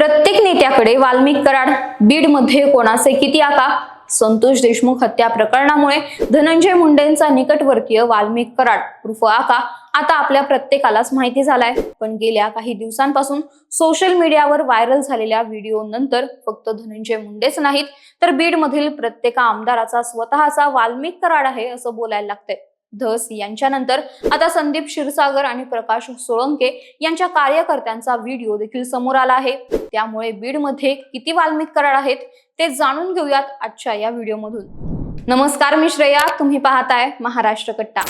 प्रत्येक नेत्याकडे वाल्मिक कराड बीडमध्ये कोणाचे किती आका संतोष देशमुख हत्या प्रकरणामुळे धनंजय मुंडेंचा निकटवर्तीय वाल्मिक कराड उर्फ आका आता आपल्या प्रत्येकालाच माहिती झालाय. पण गेल्या काही दिवसांपासून सोशल मीडियावर व्हायरल झालेल्या व्हिडिओ नंतर फक्त धनंजय मुंडेच नाहीत तर बीडमधील प्रत्येक आमदाराचा स्वतःचा वाल्मिक कराड आहे असं बोलायला लागतंय. धस यांच्यानंतर आता संदीप क्षीरसागर आणि प्रकाश सोळंके यांच्या कार्यकर्त्यांचा व्हिडिओ देखील समोर आला आहे. त्यामुळे बीडमध्ये किती वाल्मिक कराड आहेत ते जाणून घेऊयात आजच्या या व्हिडिओमधून नमस्कार मी श्रेया तुम्ही पाहताय महाराष्ट्र कट्टा.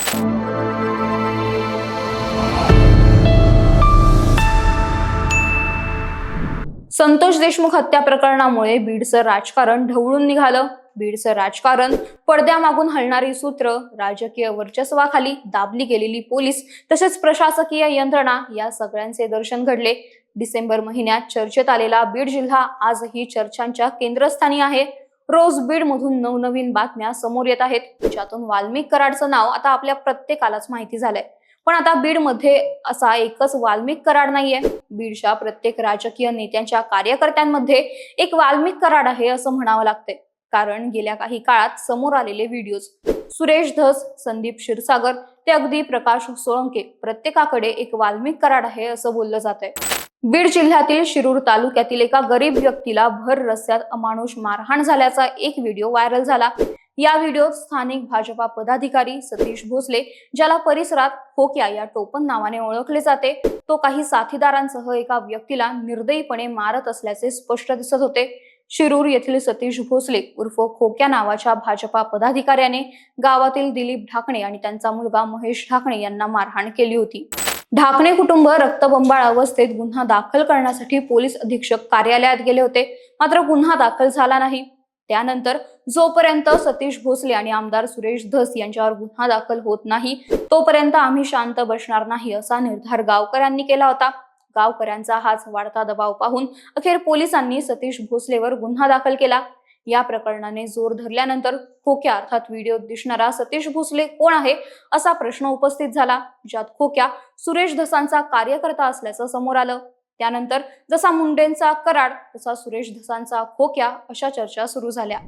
संतोष देशमुख हत्या प्रकरणामुळे बीडचं राजकारण ढवळून निघालं. बीडचं राजकारण पडद्यामागून हलणारी सूत्र राजकीय वर्चस्वाखाली दाबली गेलेली पोलीस तसेच प्रशासकीय यंत्रणा या सगळ्यांचे दर्शन घडले. डिसेंबर महिन्यात चर्चेत आलेला बीड जिल्हा आजही चर्चांच्या केंद्रस्थानी आहे. रोज बीड मधून नवनवीन बातम्या समोर येत आहेत. ज्यातून वाल्मिक कराडचं नाव आता आपल्या प्रत्येकालाच माहिती झालंय. पण आता बीडमध्ये असा एकच वाल्मिक कराड नाहीये. बीडच्या प्रत्येक राजकीय नेत्यांच्या कार्यकर्त्यांमध्ये एक वाल्मिक कराड आहे असं म्हणावं लागतंय. कारण गेल्या काही काळात समोर आलेले व्हिडिओज सुरेश धस संदीप क्षीरसागर ते अगदी प्रकाश सोळंके प्रत्येकाकडे एक वाल्मिक कराड आहे असं बोललं जात आहे बीड जिल्ह्यातील शिरूर तालुक्यातील एका गरीब व्यक्तीला भर रस्त्यात अमानुष मारहाण झाल्याचा एक व्हिडिओ व्हायरल झाला. या व्हिडिओत स्थानिक भाजपा पदाधिकारी सतीश भोसले ज्याला परिसरात खोक्या या टोपण नावाने ओळखले जाते तो काही साथीदारांसह एका व्यक्तीला निर्दयीपणे मारत असल्याचे स्पष्ट दिसत होते. शिरूर येथील सतीश भोसले उर्फ खोक्या नावाच्या भाजपा पदाधिकाऱ्याने गावातील दिलीप ढाकणे आणि त्यांचा मुलगा महेश ढाकणे यांना मारहाण केली होती. ढाकणे कुटुंब रक्तबंबाळ अवस्थेत गुन्हा दाखल करण्यासाठी पोलीस अधीक्षक कार्यालयात गेले होते. मात्र गुन्हा दाखल झाला नाही. त्यानंतर जोपर्यंत सतीश भोसले आणि आमदार सुरेश धस यांच्यावर गुन्हा दाखल होत नाही तोपर्यंत आम्ही शांत बसणार नाही असा निर्धार गावकऱ्यांनी केला होता. गावकऱ्यांचा हाच वाढता दबाव पाहून अखेर पोलिसांनी सतीश भोसलेवर गुन्हा दाखल केला. या प्रकरणाने जोर धरल्यानंतर खोक्या अर्थात व्हिडिओ दिसणारा सतीश भोसले कोण आहे असा प्रश्न उपस्थित झाला ज्यात खोक्या सुरेश धसांचा कार्यकर्ता असल्याचं समोर आलं. त्यानंतर जसा मुंडेंचा कराड तसा सुरेश धसांचा खोक्या अशा चर्चा सुरू झाल्या.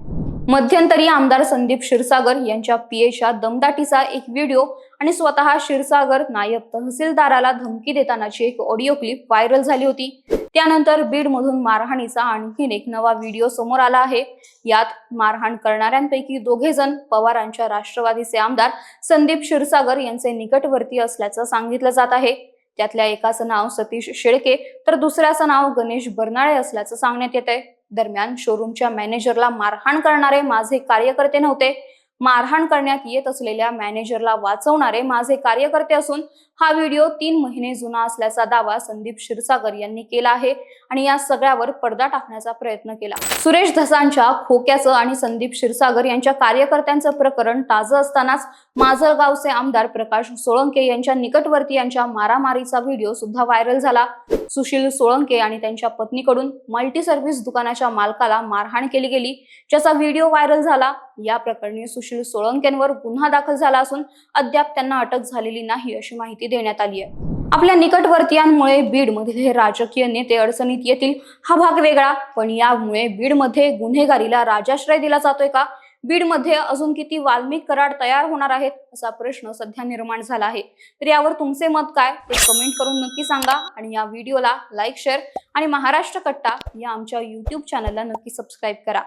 मध्यंतरी आमदार संदीप क्षीरसागर यांच्या पीएच्या दमदाटीचा एक व्हिडिओ आणि स्वतः क्षीरसागर नायब तहसीलदाराला धमकी देतानाची एक ऑडिओ क्लिप व्हायरल झाली होती. त्यानंतर बीडमधून मारहाणीचा आणखीन एक नवा व्हिडिओ समोर आला आहे. यात मारहाण करणाऱ्यांपैकी दोघे जण पवारांच्या राष्ट्रवादीचे आमदार संदीप क्षीरसागर यांचे निकटवर्ती असल्याचं सांगितलं जात आहे. त्यातल्या एकाचं नाव सतीश शेळके तर दुसऱ्याचं नाव गणेश बर्नाळे असल्याचं सांगण्यात येत आहे दरम्यान शोरूमच्या मॅनेजरला मारहाण करणारे माझे कार्यकर्ते नव्हते. मारहाण करण्यात येत असलेल्या मॅनेजरला वाचवणारे माझे कार्यकर्ते असून हा व्हिडिओ तीन महिने जुना असल्याचा दावा संदीप क्षीरसागर यांनी केला आहे आणि या सगळ्यावर पडदा टाकण्याचा प्रयत्न केला. सुरेश धसांच्या खोक्याचं आणि संदीप क्षीरसागर यांच्या कार्यकर्त्यांचं प्रकरण ताजं असतानाच माजलगावचे आमदार प्रकाश सोळंके यांच्या निकटवर्ती यांच्या मारामारीचा व्हिडिओ सुद्धा व्हायरल झाला. सुशील सोळंके आणि त्यांच्या पत्नीकडून मल्टी सर्व्हिस दुकानाच्या मालकाला मारहाण केली गेली. ज्याचा व्हिडिओ व्हायरल झाला. या प्रकरणी सुशील सोळंकेंवर गुन्हा दाखल झाला असून अद्याप त्यांना अटक झालेली नाही अशी माहिती माहिती देण्यात आली आहे. आपल्या निकटवर्तीयांमुळे बीडमधील हे राजकीय नेते अडचणीत येतील हा भाग वेगळा. पण यामुळे बीडमध्ये गुन्हेगारीला राजाश्रय दिला जातोय का? बीडमध्ये अजून किती वाल्मिक कराड तयार होणार आहेत? असा प्रश्न सध्या निर्माण झाला आहे. तर यावर तुमचे मत काय? ते कमेंट करून नक्की सांगा. आणि या व्हिडिओला लाईक शेअर आणि महाराष्ट्र कट्टा या आमच्या युट्यूब चॅनलला नक्की सबस्क्राईब करा.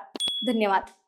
धन्यवाद.